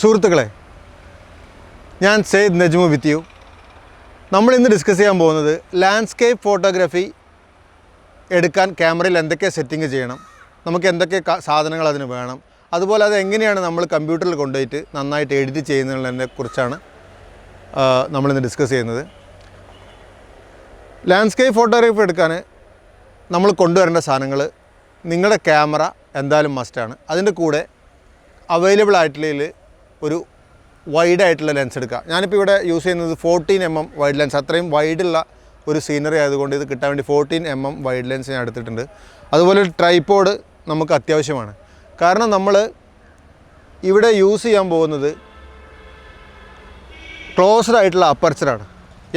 സുഹൃത്തുക്കളെ ഞാൻ Syed Najmu with you. നമ്മൾ ഇന്ന് ഡിസ്കസ് ചെയ്യാൻ പോകുന്നത് ലാൻഡ്സ്കേപ്പ് ഫോട്ടോഗ്രാഫി എടുക്കാൻ ക്യാമറയിൽ എന്തൊക്കെ സെറ്റിംഗ് ചെയ്യണം നമുക്ക് എന്തൊക്കെ സാധനങ്ങൾ അതിന് വേണം അതുപോലെ അത് എങ്ങനെയാണ് നമ്മൾ കമ്പ്യൂട്ടറിൽ കൊണ്ടുപോയിട്ട് നന്നായിട്ട് എഡിറ്റ് ചെയ്യുന്നതിനെ കുറിച്ചാണ് നമ്മളിന്ന് ഡിസ്കസ് ചെയ്യുന്നത്. ലാൻഡ്സ്കേപ്പ് ഫോട്ടോഗ്രാഫി എടുക്കാൻ നമ്മൾ കൊണ്ടുവരേണ്ട സാധനങ്ങൾ നിങ്ങളുടെ ക്യാമറ എന്തായാലും മസ്റ്റാണ് അതിന്റെ കൂടെ അവൈലബിൾ ആയിട്ടുള്ളതിൽ ഒരു വൈഡ് ആയിട്ടുള്ള ലെൻസ് എടുക്കുക ഞാനിപ്പോൾ ഇവിടെ യൂസ് ചെയ്യുന്നത് fourteen M M wide lens അത്രയും വൈഡുള്ള ഒരു സീനറി ആയതുകൊണ്ട് ഇത് കിട്ടാൻ വേണ്ടി fourteen M M wide lens ഞാൻ എടുത്തിട്ടുണ്ട്. അതുപോലെ ഒരു ട്രൈപ്പോഡ് നമുക്ക് അത്യാവശ്യമാണ്. കാരണം നമ്മൾ ഇവിടെ യൂസ് ചെയ്യാൻ പോകുന്നത് ക്ലോസ്ഡ് ആയിട്ടുള്ള അപ്പർച്ചറാണ്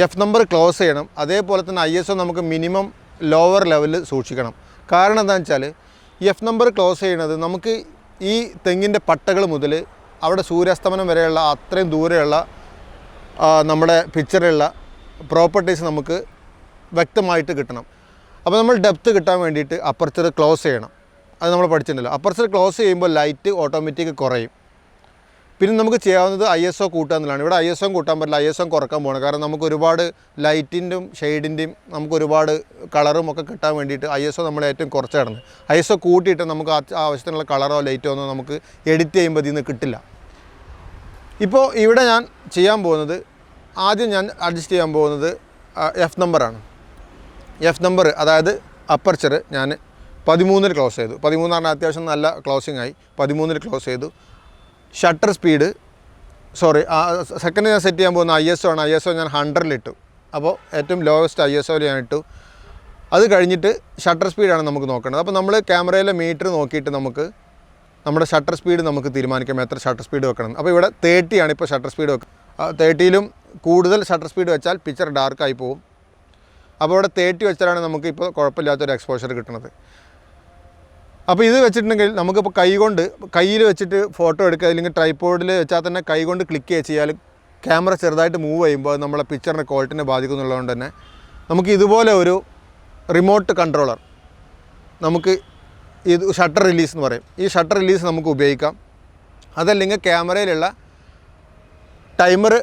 എഫ് നമ്പർ ക്ലോസ് ചെയ്യണം. അതേപോലെ തന്നെ ഐ എസ് നമുക്ക് മിനിമം ലോവർ ലെവലിൽ സൂക്ഷിക്കണം. കാരണം എന്താണെന്ന് വെച്ചാൽ എഫ് നമ്പർ ക്ലോസ് ചെയ്യണത് നമുക്ക് ഈ തെങ്ങിന്റെ പട്ടകൾ മുതൽ അവിടെ സൂര്യാസ്തമനം വരെയുള്ള അത്രയും ദൂരെയുള്ള നമ്മുടെ പിക്ചറിലുള്ള പ്രോപ്പർട്ടീസ് നമുക്ക് വ്യക്തമായിട്ട് കിട്ടണം. അപ്പോൾ നമ്മൾ ഡെപ്ത്ത് കിട്ടാൻ വേണ്ടിയിട്ട് അപ്പർച്ചർ ക്ലോസ് ചെയ്യണം. അത് നമ്മൾ പഠിച്ചിട്ടുണ്ടല്ലോ. അപ്പർച്ചർ ക്ലോസ് ചെയ്യുമ്പോൾ ലൈറ്റ് ഓട്ടോമാറ്റിക് കുറയും. പിന്നെ നമുക്ക് ചെയ്യാവുന്നത് ഐ എസ് ഒ കൂട്ടുക എന്നുള്ളതാണ്. ഇവിടെ ഐ എസ് ഒ കൂട്ടാൻ പറ്റില്ല. ഐ എസ് ഒ കുറയ്ക്കാൻ പോകണം കാരണം നമുക്ക് ഒരുപാട് ലൈറ്റിന്റെയും ഷെയ്ഡിന്റെയും നമുക്ക് ഒരുപാട് കളറും ഒക്കെ കിട്ടാൻ വേണ്ടിയിട്ട് ഐ എസ് ഒ നമ്മൾ ഏറ്റവും കുറച്ച് കിടന്ന്. ഐ എസ് ഒ കൂട്ടിയിട്ട് നമുക്ക് ആവശ്യത്തിനുള്ള കളറോ ലൈറ്റോ ഒന്നും നമുക്ക് എഡിറ്റ് ചെയ്യുമ്പോൾ ഇതിൽ കിട്ടില്ല. ഇപ്പോൾ ഇവിടെ ഞാൻ ചെയ്യാൻ പോകുന്നത് ആദ്യം ഞാൻ അഡ്ജസ്റ്റ് ചെയ്യാൻ പോകുന്നത് എഫ് നമ്പറാണ് എഫ് നമ്പർ അതായത് അപ്പർച്ചർ ഞാൻ പതിമൂന്നിൽ ക്ലോസ് ചെയ്തു. പതിമൂന്ന് അത്യാവശ്യം നല്ല ക്ലോസിംഗ് ആയി. പതിമൂന്നിൽ ക്ലോസ് ചെയ്തു. ഷട്ടർ സ്പീഡ് സോറി സെക്കൻഡ് ഞാൻ സെറ്റ് ചെയ്യാൻ പോകുന്ന ഐ എസ് ഒ ആണ്. ഐ എസ് ഒ ഞാൻ ഹൺഡ്രഡിലിട്ടു അപ്പോൾ ഏറ്റവും ലോവസ്റ്റ് ഐ എസ് ഒയിൽ ഞാൻ ഇട്ടു. അത് കഴിഞ്ഞിട്ട് ഷട്ടർ സ്പീഡാണ് നമുക്ക് നോക്കേണ്ടത്. അപ്പോൾ നമ്മൾ ക്യാമറയിലെ മീറ്റർ നോക്കിയിട്ട് നമുക്ക് നമ്മുടെ ഷട്ടർ സ്പീഡ് നമുക്ക് തീരുമാനിക്കാം. എത്ര ഷട്ടർ സ്പീഡ് വെക്കണം. അപ്പോൾ ഇവിടെ തേർട്ടിയാണ് ഇപ്പോൾ ഷട്ടർ സ്പീഡ് വെക്കുക തേർട്ടിയിലും കൂടുതൽ ഷട്ടർ സ്പീഡ് വെച്ചാൽ പിക്ചർ ഡാർക്കായി പോകും അപ്പോൾ ഇവിടെ തേർട്ടി വെച്ചാലാണ് നമുക്ക് ഇപ്പോൾ കുഴപ്പമില്ലാത്തൊരു എക്സ്പോഷർ കിട്ടുന്നത് അപ്പോൾ ഇത് വെച്ചിട്ടുണ്ടെങ്കിൽ നമുക്കിപ്പോൾ കൈകൊണ്ട് കയ്യിൽ വെച്ചിട്ട് ഫോട്ടോ എടുക്കുക അല്ലെങ്കിൽ ട്രൈപ്പോഡിൽ വെച്ചാൽ തന്നെ കൈകൊണ്ട് ക്ലിക്ക് ചെയ്യാൽ ക്യാമറ ചെറുതായിട്ട് മൂവ് ചെയ്യുമ്പോൾ നമ്മളെ പിക്ചറിന്റെ ക്വാളിറ്റിനെ ബാധിക്കുന്നുള്ളതുകൊണ്ട് തന്നെ നമുക്ക് ഇതുപോലെ ഒരു റിമോട്ട് കൺട്രോളർ നമുക്ക് ഇത് ഷട്ടർ റിലീസ് എന്ന് പറയും. ഈ ഷട്ടർ റിലീസ് നമുക്ക് ഉപയോഗിക്കാം. അതല്ലെങ്കിൽ ക്യാമറയിലുള്ള ടൈമർ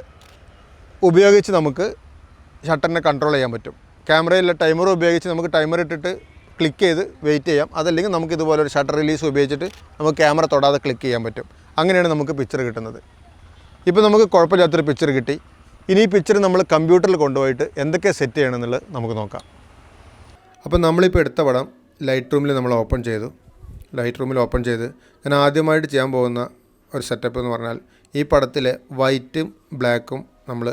ഉപയോഗിച്ച് നമുക്ക് ഷട്ടറിനെ കൺട്രോൾ ചെയ്യാൻ പറ്റും. ക്യാമറയിലുള്ള ടൈമർ ഉപയോഗിച്ച് നമുക്ക് ടൈമർ ഇട്ടിട്ട് ക്ലിക്ക് ചെയ്ത് വെയിറ്റ് ചെയ്യാം. അതല്ലെങ്കിൽ നമുക്ക് ഇതുപോലെ ഒരു ഷട്ടർ റിലീസ് ഉപയോഗിച്ചിട്ട് നമുക്ക് ക്യാമറ തൊടാതെ ക്ലിക്ക് ചെയ്യാൻ പറ്റും. അങ്ങനെയാണ് നമുക്ക് പിക്ചർ കിട്ടുന്നത്. ഇപ്പോൾ നമുക്ക് കുഴപ്പമില്ലാത്തൊരു പിക്ചർ കിട്ടി. ഇനി ഈ പിക്ചർ നമ്മൾ കമ്പ്യൂട്ടറിൽ കൊണ്ടുപോയിട്ട് എന്തൊക്കെ സെറ്റ് ചെയ്യണമെന്നുള്ളത് നമുക്ക് നോക്കാം. അപ്പോൾ നമ്മളിപ്പോൾ എടുത്ത പടം ലൈറ്റ് റൂമിൽ നമ്മൾ ഓപ്പൺ ചെയ്തു. ലൈറ്റ് റൂമിൽ ഓപ്പൺ ചെയ്ത് ഞാൻ ആദ്യമായിട്ട് ചെയ്യാൻ പോകുന്ന ഒരു സെറ്റപ്പ് എന്ന് പറഞ്ഞാൽ ഈ പടത്തിലെ വൈറ്റും ബ്ലാക്കും നമ്മൾ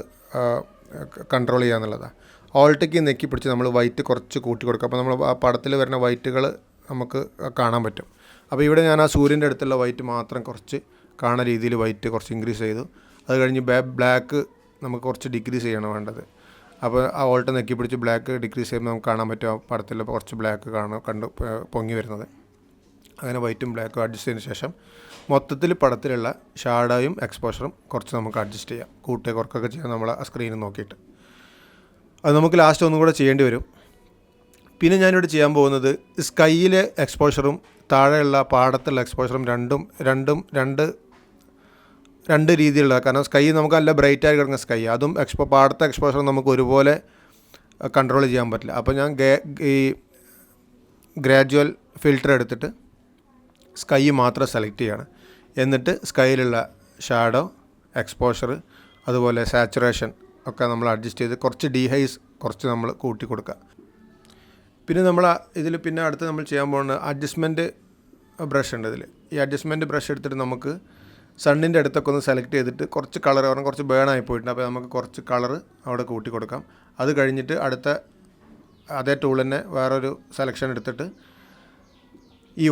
കൺട്രോൾ ചെയ്യുക എന്നുള്ളതാണ് ഓൾട്ടയ്ക്ക് നെക്കി പിടിച്ച് നമ്മൾ വൈറ്റ് കുറച്ച് കൂട്ടി കൊടുക്കുക അപ്പോൾ നമ്മൾ ആ പടത്തിൽ വരുന്ന വൈറ്റുകൾ നമുക്ക് കാണാൻ പറ്റും. അപ്പോൾ ഇവിടെ ഞാൻ ആ സൂര്യന്റെ അടുത്തുള്ള വൈറ്റ് മാത്രം കുറച്ച് കാണുന്ന രീതിയിൽ വൈറ്റ് കുറച്ച് ഇൻക്രീസ് ചെയ്തു. അത് കഴിഞ്ഞ് ബ്ലാക്ക് നമുക്ക് കുറച്ച് ഡിക്രീസ് ചെയ്യണം വേണ്ടത്. അപ്പോൾ ആ ഓൾട്ട് നെക്കി പിടിച്ച് ബ്ലാക്ക് ഡിക്രീസ് ചെയ്യുമ്പോൾ നമുക്ക് കാണാൻ പറ്റും ആ പടത്തിൽ കുറച്ച് ബ്ലാക്ക് കാണാൻ കണ്ട് പൊങ്ങി വരുന്നത്. അങ്ങനെ വൈറ്റും ബ്ലാക്കും അഡ്ജസ്റ്റ് ചെയ്തതിന് ശേഷം മൊത്തത്തിൽ പടത്തിലുള്ള ഷാഡോയും എക്സ്പോഷറും കുറച്ച് നമുക്ക് അഡ്ജസ്റ്റ് ചെയ്യാം. കൂട്ടുക കുറക്കൊക്കെ ചെയ്യാം നമ്മൾ ആ സ്ക്രീനിൽ നോക്കിയിട്ട്. അത് നമുക്ക് ലാസ്റ്റ് ഒന്നും കൂടെ ചെയ്യേണ്ടി വരും. പിന്നെ ഞാനിവിടെ ചെയ്യാൻ പോകുന്നത് സ്കൈയിലെ എക്സ്പോഷറും താഴെയുള്ള പാടത്തുള്ള എക്സ്പോഷറും രണ്ടും രണ്ടും രണ്ട് രണ്ട് രീതിയിലുള്ള കാരണം സ്കൈ നമുക്ക് നല്ല ബ്രൈറ്റ് ആയി കിടക്കുന്ന സ്കൈ. അതും എക്സ്പോ പാടത്തെ എക്സ്പോഷർ നമുക്ക് ഒരുപോലെ കൺട്രോൾ ചെയ്യാൻ പറ്റില്ല. അപ്പോൾ ഞാൻ ഈ ഗ്രാജുവൽ ഫിൽറ്റർ എടുത്തിട്ട് സ്കൈ മാത്രം സെലക്ട് ചെയ്യാണ്. എന്നിട്ട് സ്കൈയിലുള്ള ഷാഡോ എക്സ്പോഷർ അതുപോലെ സാച്ചുറേഷൻ ഒക്കെ നമ്മൾ അഡ്ജസ്റ്റ് ചെയ്ത് കുറച്ച് ഡീഹൈസ് കുറച്ച് നമ്മൾ കൂട്ടി കൊടുക്കുക. പിന്നെ നമ്മൾ ഇതിൽ പിന്നെ അടുത്ത് നമ്മൾ ചെയ്യാൻ പോകുന്ന അഡ്ജസ്റ്റ്മെന്റ് ബ്രഷ് ഉണ്ട് ഇതിൽ. ഈ അഡ്ജസ്റ്റ്മെന്റ് ബ്രഷ് എടുത്തിട്ട് നമുക്ക് സണ്ണിന്റെ അടുത്തൊക്കെ ഒന്ന് സെലക്ട് ചെയ്തിട്ട് കുറച്ച് കളർ പറഞ്ഞാൽ കുറച്ച് ബേൺ ആയി പോയിട്ടുണ്ട്. അപ്പോൾ നമുക്ക് കുറച്ച് കളർ അവിടെ കൂട്ടി കൊടുക്കാം. അത് കഴിഞ്ഞിട്ട് അടുത്ത അതേ ടൂൾ തന്നെ വേറൊരു സെലക്ഷൻ എടുത്തിട്ട് ഈ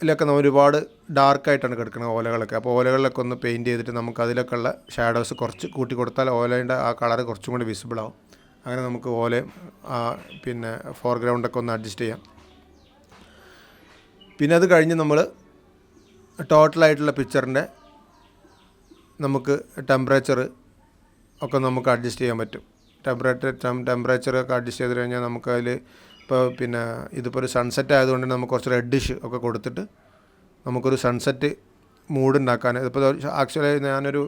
ഓലയിലൊക്കെ നമ്മൾ ഒരുപാട് ഡാർക്കായിട്ടാണ് കിടക്കുന്നത് ഓലകളൊക്കെ. അപ്പോൾ ഓലകളിലൊക്കെ ഒന്ന് പെയിന്റ് ചെയ്തിട്ട് നമുക്ക് അതിലൊക്കെ ഉള്ള ഷാഡോസ് കുറച്ച് കൂട്ടി കൊടുത്താൽ ഓലേന്റെ ആ കളർ കുറച്ചും കൂടി വിസിബിൾ ആവും. അങ്ങനെ നമുക്ക് ഓലയും പിന്നെ ഫോർഗ്രൗണ്ടൊക്കെ ഒന്ന് അഡ്ജസ്റ്റ് ചെയ്യാം. പിന്നെ അത് കഴിഞ്ഞ് നമ്മൾ ടോട്ടലായിട്ടുള്ള പിക്ചറിന്റെ നമുക്ക് ടെമ്പറേച്ചർ ഒക്കെ നമുക്ക് അഡ്ജസ്റ്റ് ചെയ്യാൻ പറ്റും. ടെമ്പറേച്ചർ ടെമ്പറേച്ചർ ഒക്കെ അഡ്ജസ്റ്റ് ചെയ്ത് കഴിഞ്ഞാൽ നമുക്ക് അതിൽ ഇപ്പോൾ പിന്നെ ഇതിപ്പോൾ ഒരു സൺസെറ്റ് ആയതുകൊണ്ട് നമുക്ക് കുറച്ച് റെഡിഷ് ഒക്കെ കൊടുത്തിട്ട് നമുക്കൊരു സൺസെറ്റ് മൂഡ് ഉണ്ടാക്കാൻ ഇതിപ്പോൾ ആക്ച്വലി ഞാനൊരു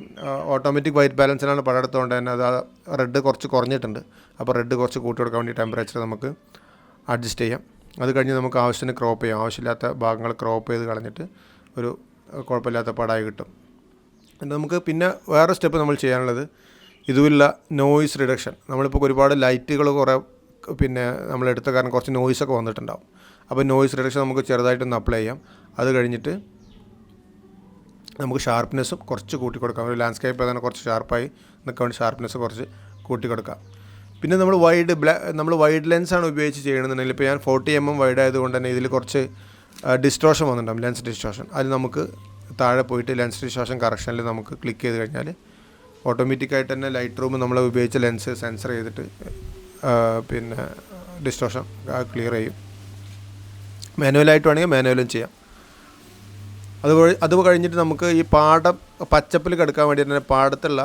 ഓട്ടോമാറ്റിക് വൈറ്റ് ബാലൻസിലാണ് പടം എടുത്തുകൊണ്ട് തന്നെ അത് റെഡ് കുറച്ച് കുറഞ്ഞിട്ടുണ്ട്. അപ്പോൾ റെഡ് കുറച്ച് കൂട്ടി കൊടുക്കാൻ വേണ്ടി ടെമ്പറേച്ചർ നമുക്ക് അഡ്ജസ്റ്റ് ചെയ്യാം. അത് കഴിഞ്ഞ് നമുക്ക് ആവശ്യത്തിന് ക്രോപ്പ് ചെയ്യാം. ആവശ്യമില്ലാത്ത ഭാഗങ്ങൾ ക്രോപ്പ് ചെയ്ത് കളഞ്ഞിട്ട് ഒരു കുഴപ്പമില്ലാത്ത പടായി കിട്ടും. എന്നിട്ട് നമുക്ക് പിന്നെ വേറെ സ്റ്റെപ്പ് നമ്മൾ ചെയ്യാനുള്ളത് ഇതുമില്ല നോയിസ് റിഡക്ഷൻ നമ്മളിപ്പോൾ ഒരുപാട് ലൈറ്റുകൾ കുറേ പിന്നെ നമ്മൾ എടുത്ത കാരണം കുറച്ച് നോയ്സൊക്കെ വന്നിട്ടുണ്ടാവും. അപ്പോൾ നോയ്സ് റിഡക്ഷൻ നമുക്ക് ചെറുതായിട്ടൊന്ന് അപ്ലൈ ചെയ്യാം. അത് കഴിഞ്ഞിട്ട് നമുക്ക് ഷാർപ്നെസ്സും കുറച്ച് കൂട്ടി കൊടുക്കാം. ഒരു ലാൻഡ്സ്കേപ്പ് ഏതാണ് കുറച്ച് ഷാർപ്പായി നിൽക്കാൻ വേണ്ടി ഷാർപ്നെസ് കുറച്ച് കൂട്ടി കൊടുക്കാം. പിന്നെ നമ്മൾ വൈഡ് ബ്ലാ നമ്മൾ വൈഡ് ലെൻസാണ് ഉപയോഗിച്ച് ചെയ്യണമെന്നുണ്ടെങ്കിൽ ഇപ്പോൾ ഞാൻ ഫോർട്ടി എം എം വൈഡ് ആയതുകൊണ്ട് തന്നെ ഇതിൽ കുറച്ച് ഡിസ്ട്രോഷൻ വന്നിട്ടുണ്ടാകും ലെൻസ് ഡിസ്ട്രോഷൻ അത് നമുക്ക് താഴെ പോയിട്ട് ലെൻസ് ഡിസ്ട്രോഷൻ കറക്ഷനിൽ നമുക്ക് ക്ലിക്ക് ചെയ്ത് കഴിഞ്ഞാൽ ഓട്ടോമാറ്റിക്കായിട്ട് തന്നെ ലൈറ്റ് റൂം നമ്മൾ ഉപയോഗിച്ച ലെൻസ് സെൻസർ ചെയ്തിട്ട് പിന്നെ ഡിസ്ട്രോഷൻ ക്ലിയർ ചെയ്യും. മാനുവലായിട്ട് വേണമെങ്കിൽ മാനുവലും ചെയ്യാം. അത് വഴി അത് കഴിഞ്ഞിട്ട് നമുക്ക് ഈ പാടം പച്ചപ്പിൽ കിടക്കാൻ വേണ്ടി തന്നെ പാടത്തുള്ള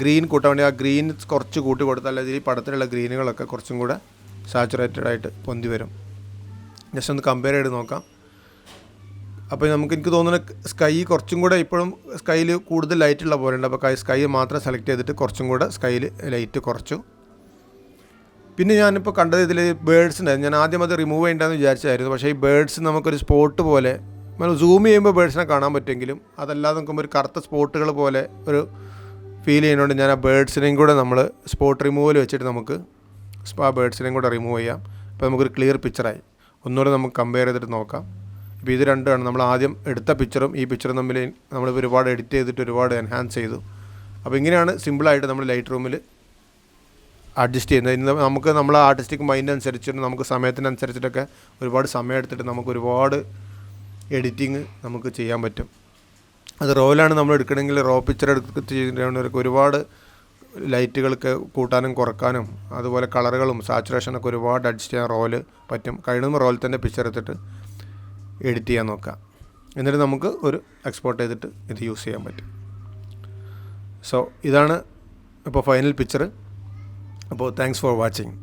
ഗ്രീൻ കൂട്ടാൻ വേണ്ടി ആ ഗ്രീൻ കുറച്ച് കൂട്ടി കൊടുത്താൽ അല്ലെങ്കിൽ ഈ പടത്തിലുള്ള ഗ്രീനുകളൊക്കെ കുറച്ചും കൂടെ സാച്ചുറേറ്റഡ് ആയിട്ട് പൊന്തി വരും. ജസ്റ്റ് ഒന്ന് കമ്പയർ ചെയ്ത് നോക്കാം. അപ്പോൾ നമുക്ക് എനിക്ക് തോന്നുന്നത് സ്കൈ കുറച്ചും കൂടെ ഇപ്പോഴും സ്കൈയിൽ കൂടുതൽ ലൈറ്റുള്ള പോലെ ഉണ്ട്. അപ്പോൾ സ്കൈ മാത്രം സെലക്ട് ചെയ്തിട്ട് കുറച്ചും കൂടെ സ്കൈയിൽ ലൈറ്റ് കുറച്ചു. പിന്നെ ഞാനിപ്പോൾ കണ്ടത് ഇതിൽ ബേഡ്സ് ഉണ്ടായിരുന്നു ഞാൻ ആദ്യം അത് റിമൂവ് ചെയ്യേണ്ടതെന്ന് വിചാരിച്ചായിരുന്നു പക്ഷേ ഈ ബേഡ്സ് നമുക്കൊരു സ്പോട്ട് പോലെ നമ്മൾ സൂം ചെയ്യുമ്പോൾ ബേഡ്സിനെ കാണാൻ പറ്റുമെങ്കിലും അതല്ലാതെ നോക്കുമ്പോൾ ഒരു കറുത്ത സ്പോട്ടുകൾ പോലെ ഒരു ഫീൽ ചെയ്യുന്നതുകൊണ്ട് ഞാൻ ആ ബേഡ്സിനെയും കൂടെ നമ്മൾ സ്പോട്ട് റിമൂവൽ വെച്ചിട്ട് നമുക്ക് ആ ബേഡ്സിനെയും കൂടെ റിമൂവ് ചെയ്യാം. അപ്പോൾ നമുക്കൊരു ക്ലിയർ പിക്ചറായി ഒന്നുകൂടെ നമുക്ക് കമ്പയർ ചെയ്തിട്ട് നോക്കാം. ഇപ്പോൾ ഇത് രണ്ടുമാണ്. നമ്മൾ ആദ്യം എടുത്ത പിക്ചറും ഈ പിക്ചറും തമ്മിൽ നമ്മൾ ഒരുപാട് എഡിറ്റ് ചെയ്തിട്ട് ഒരുപാട് എൻഹാൻസ് ചെയ്തു. അപ്പോൾ ഇങ്ങനെയാണ് സിമ്പിളായിട്ട് നമ്മൾ ലൈറ്റ് റൂമിൽ അഡ്ജസ്റ്റ് ചെയ്യുന്നത്. ഇന്ന് നമുക്ക് നമ്മളെ ആർട്ടിസ്റ്റിക് മൈൻഡ് അനുസരിച്ചിട്ട് നമുക്ക് സമയത്തിനനുസരിച്ചിട്ടൊക്കെ ഒരുപാട് സമയം എടുത്തിട്ട് നമുക്ക് ഒരുപാട് എഡിറ്റിങ് നമുക്ക് ചെയ്യാൻ പറ്റും. അത് റോയിലാണ് നമ്മൾ എടുക്കണമെങ്കിൽ റോ പിക്ചർ എടുത്ത് ചെയ്യുന്നവർക്ക് ഒരുപാട് ലൈറ്റുകൾക്ക് കൂട്ടാനും കുറക്കാനും അതുപോലെ കളറുകളും സാച്ചുറേഷനൊക്കെ ഒരുപാട് അഡ്ജസ്റ്റ് ചെയ്യാൻ റോൽ പറ്റും. കഴിയുന്ന റോയിൽ തന്നെ പിക്ചർ എടുത്തിട്ട് എഡിറ്റ് ചെയ്യാൻ നോക്കാം എന്നിട്ട് നമുക്ക് ഒരു എക്സ്പോർട്ട് ചെയ്തിട്ട് ഇത് യൂസ് ചെയ്യാൻ പറ്റും. സോ ഇതാണ് ഇപ്പോൾ ഫൈനൽ പിക്ചർ അപ്പോൾ താങ്ക്സ് ഫോർ വാച്ചിങ്